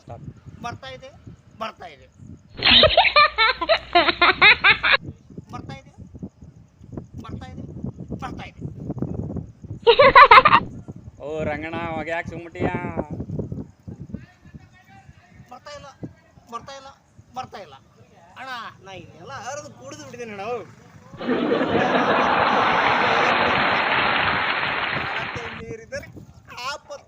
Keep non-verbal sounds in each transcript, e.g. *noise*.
Stop ಬರ್ತಾ ಇದೆ ಬರ್ತಾ ಇದೆ. ಬರ್ತಾ ಇದೆ ಬರ್ತಾ ಇದೆ ಬರ್ತಾ ಇದೆ. ಓ ರಂಗಣ್ಣ ಅವಾಗ ಯಾಕೆ ಸುಮ್ಮಟಿಯ ಬರ್ತಾ ಇಲ್ಲ ಬರ್ತಾ ಇಲ್ಲ ಬರ್ತಾ ಇಲ್ಲ. ಅಣ್ಣ ನಾ ಇದೆಲ್ಲ ಹರಿದು ಕುಡಿದು ಬಿಟ್ಟಿದ್ದೀನಿ ಅಣ್ಣ ಹಣತೆ *laughs* ಮೀರಿದರೆ ಆಪತ್ತು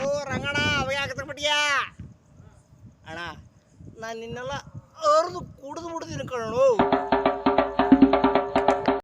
ಓ ರಂಗಣ್ಣ ಅವಾಗ ಆಗತ್ತೆ ಬಿಟ್ಟಿಯಾ ಅಣ್ಣ ನಾನು ನಿನ್ನೆಲ್ಲ ಅರ್ದು ಕುಡಿದು ಬಿಡ್ತೀನಿ ಕಣೋ